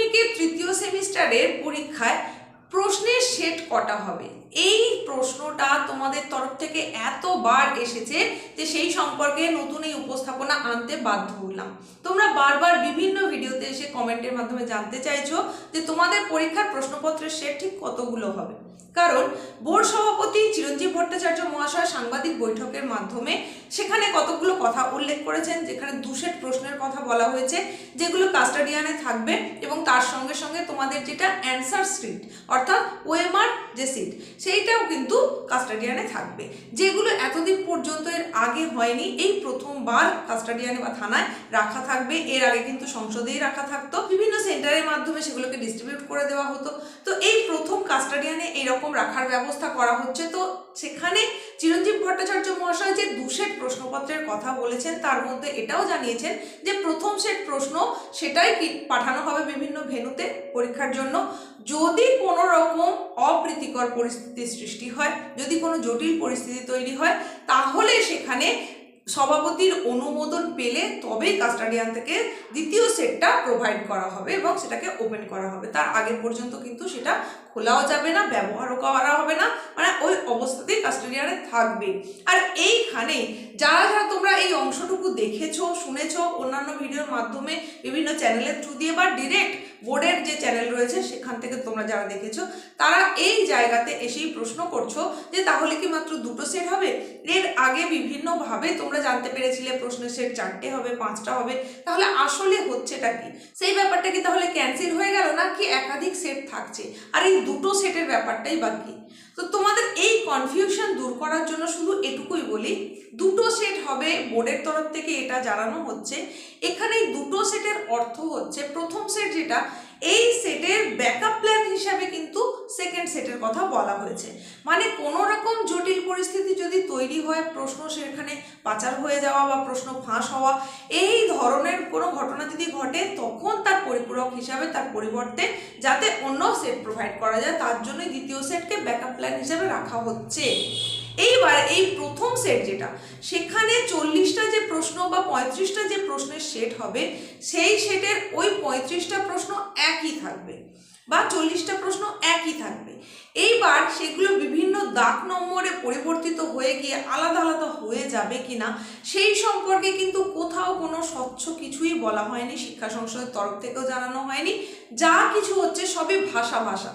মাধ্যমিকের তৃতীয় সেমিস্টারের পরীক্ষায় প্রশ্নের সেট কটা হবে? এই প্রশ্নটা তোমাদের তরফ থেকে এতবার এসেছে যে সেই সম্পর্কে নতুন এই উপস্থাপনা আনতে বাধ্য হলাম। তোমরা বারবার বিভিন্ন ভিডিওতে এসে কমেন্টের মাধ্যমে জানতে চাইছো যে তোমাদের পরীক্ষার প্রশ্নপত্রের সেট ঠিক কতগুলো হবে। কারণ বোর্ড সভাপতি চিরঞ্জীব ভট্টাচার্য মহাশয় সাংবাদিক বৈঠকের মাধ্যমে সেখানে কতগুলো কথা উল্লেখ করেছেন, যেখানে দুশেট প্রশ্নের কথা বলা হয়েছে, যেগুলো কাস্টাডিয়ানে থাকবে এবং তার সঙ্গে সঙ্গে তোমাদের যেটা অ্যান্সার সিট অর্থাৎ ওএমআর যে সিট সেইটাও কিন্তু কাস্টাডিয়ানে থাকবে। যেগুলো এতদিন পর্যন্ত এর আগে হয়নি, এই প্রথমবার কাস্টাডিয়ানে বা থানায় রাখা থাকবে। এর আগে কিন্তু সংসদেই রাখা থাকতো। বিভিন্ন সেন্টারের মাধ্যমে সেগুলোকে ডিস্ট্রিবিউট করে দেওয়া হতো। তো এই প্রথম কাস্টাডিয়ানে এইরকম রাখার ব্যবস্থা করা হচ্ছে। তো সেখানে চিরঞ্জীব ভট্টাচার্য মহাশয় যে দুশেট প্রশ্নপত্রের কথা বলেছেন, তার মধ্যে এটাও জানিয়েছেন যে প্রথম সেট প্রশ্ন সেটাই পাঠানো হবে বিভিন্ন ভেনুতে পরীক্ষার জন্য। যদি কোনো রকম অপ্রীতিকর পরিস্থিতির সৃষ্টি হয়, যদি কোনো জটিল পরিস্থিতি তৈরি হয়, তাহলে সেখানে সভাপতির অনুমোদন পেলে তবেই কাস্টাডিয়ান থেকে দ্বিতীয় সেটটা প্রোভাইড করা হবে এবং সেটাকে ওপেন করা হবে। তার আগে পর্যন্ত কিন্তু সেটা খোলাও যাবে না, ব্যবহারও করা হবে না মানে ওই অবস্থাতেই কাস্টাডিয়ানে থাকবে। আর এইখানে যারা যারা তোমরা এই অংশটুকু দেখেছ, শুনেছো, অন্যান্য ভিডিওর মাধ্যমে বিভিন্ন চ্যানেলের থ্রু দিয়ে বা ডিরেক্ট বোর্ডের যে চ্যানেল রয়েছে, সেখান থেকে তোমরা যারা দেখেছ, তারা এই জায়গাতে এসেই প্রশ্ন করছ যে তাহলে কি মাত্র দুটো সেট হবে? এর আগে বিভিন্নভাবে তোমরা জানতে পেরেছিলে প্রশ্নের সেট চারটে হবে, পাঁচটা হবে, তাহলে আসলে হচ্ছেটা কি? সেই ব্যাপারটা কি তাহলে ক্যান্সেল হয়ে গেল না কি একাধিক সেট থাকছে? এই দুটো সেটের ব্যাপারটাই বাকি। তো তোমাদের এই কনফিউশন দূর করার জন্য শুধু এটুকুই বলি, দুটো সেট হবে বোর্ডের তরফ থেকে এটা জানানো হচ্ছে। এখানে দুটো সেটের অর্থ হচ্ছে, প্রথম সেট যেটা, এই সেটের ব্যাকআপ প্ল্যান হিসাবে কিন্তু কথা বলা হয়েছে। মানে কোনো রকম জটিল পরিস্থিতি যদি তৈরি হয়, প্রশ্ন সেখানে পাচার হয়ে যাওয়া বা প্রশ্ন ফাঁস হওয়া, এই ধরনের কোনো ঘটনা যদি ঘটে, তখন তার পরিপূরক হিসাবে তার পরিবর্তে যাতে অন্য সেট প্রোভাইড করা যায়, তার জন্যই দ্বিতীয় সেটকে ব্যাকআপ প্ল্যান হিসাবে রাখা হচ্ছে। এইবার এই প্রথম সেট যেটা, সেখানে চল্লিশটা যে প্রশ্ন বা পঁয়ত্রিশটা যে প্রশ্নের সেট হবে, সেই সেটের ওই পঁয়ত্রিশটা প্রশ্ন একই থাকবে। বা চল্লিশটা প্রশ্ন একই থাকবে। এইবার সেগুলো বিভিন্ন দাগ নম্বরে পরিবর্তিত হয়ে গিয়ে আলাদা আলাদা হয়ে যাবে কিনা, সেই সম্পর্কে কিন্তু কোথাও কোনো স্বচ্ছ কিছুই বলা হয়নি, শিক্ষা সংসদের তরফ থেকেও জানানো হয়নি। যা কিছু হচ্ছে সবই ভাষা ভাষা।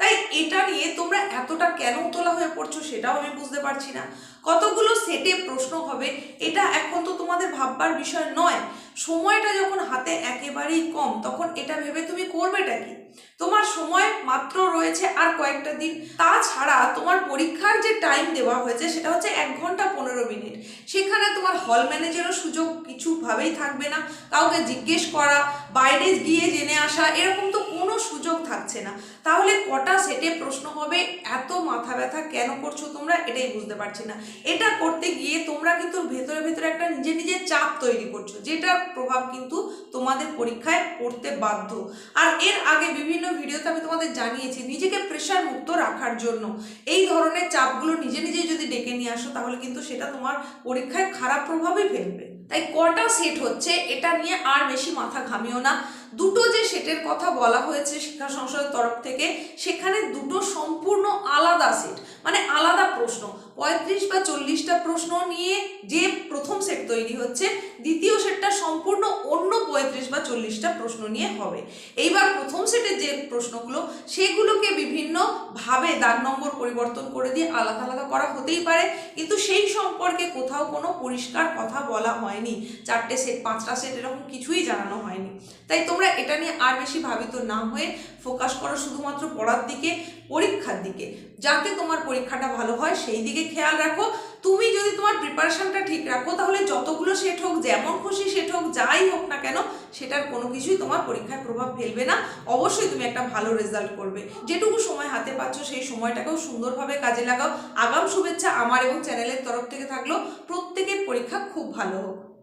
তাই এটা নিয়ে তোমরা এতটা কেন তোলা হয়ে পড়ছো সেটাও আমি বুঝতে পারছি না। কতগুলো সেটে প্রশ্ন হবে, এটা এখন তো তোমাদের ভাববার বিষয় নয়। সময়টা যখন হাতে একেবারেই কম, তখন এটা ভেবে তুমি করবেটা কি? তোমার সময় মাত্র রয়েছে আর কয়েকটা দিন। তাছাড়া তোমার পরীক্ষার যে টাইম দেওয়া হয়েছে, সেটা হচ্ছে এক ঘণ্টা পনেরো মিনিট। সেখানে তোমার হল ম্যানেজারও সুযোগ কিছুভাবেই থাকবে না। কাউকে জিজ্ঞেস করা, বাইরে গিয়ে জেনে আসা, এরকম তো কোনো সুযোগ থাকছে না। তাহলে কটা সেটে প্রশ্ন হবে, এত মাথা ব্যথা কেন করছ তোমরা? এটাই বুঝতে পারছি না। এটা করতে গিয়ে তোমরা কিন্তু ভেতরে ভেতরে একটা নিজে নিজের চাপ তৈরি করছ যেটার প্রভাব কিন্তু তোমাদের পরীক্ষায় পড়তে বাধ্য। আর এর আগে বিভিন্ন ভিডিওতে আমি তোমাদের জানিয়েছি, নিজেকে প্রেশার মুক্ত রাখার জন্য। এই ধরনের চাপগুলো নিজে নিজে যদি ডেকে নিয়ে আসো, তাহলে কিন্তু সেটা তোমার পরীক্ষায় খারাপ প্রভাবই ফেলবে। তাই কটা সেট হচ্ছে এটা নিয়ে আর বেশি মাথা ঘামিও না। দুটো যে সেটের কথা বলা হয়েছে শিক্ষা সংসদের তরফ থেকে, সেখানে দুটো সম্পূর্ণ আলাদা সেট মানে আলাদা প্রশ্ন। পঁয়ত্রিশ বা চল্লিশটা প্রশ্ন নিয়ে যে প্রথম সেট তৈরি হচ্ছে, দ্বিতীয় সেটটা সম্পূর্ণ চল্লিশটা প্রশ্ন নিয়ে হবে। এইবার প্রথম সেটের যে প্রশ্নগুলো, সেগুলোকে বিভিন্নভাবে দাগ নম্বর পরিবর্তন করে দিয়ে আলাদা আলাদা করা হতেই পারে, কিন্তু সেই সম্পর্কে কোথাও কোনো পরিষ্কার কথা বলা হয়নি। চারটে সেট পাঁচটা সেট এরকম কিছুই জানানো হয়নি। তাই তোমরা এটা নিয়ে আর বেশি ভাবিত না হয়ে ফোকাস করো শুধুমাত্র পড়ার দিকে, পরীক্ষার দিকে। যাতে তোমার পরীক্ষাটা ভালো হয়, সেই দিকে খেয়াল রাখো। তুমি যদি তোমার প্রিপারেশনটা ঠিক রাখো, তাহলে যতগুলো সেট হোক, যেমন খুশি সেট হোক, যাই হোক না কেন, সেটার কোনো কিছুই তোমার পরীক্ষায় প্রভাব ফেলবে না। অবশ্যই তুমি একটা ভালো রেজাল্ট করবে। যেটুকু সময় হাতে পাচ্ছ, সেই সময়টাকেও সুন্দরভাবে কাজে লাগাও। আগাম শুভেচ্ছা আমার এবং চ্যানেলের তরফ থেকে থাকল। প্রত্যেকের পরীক্ষা খুব ভালো হোক।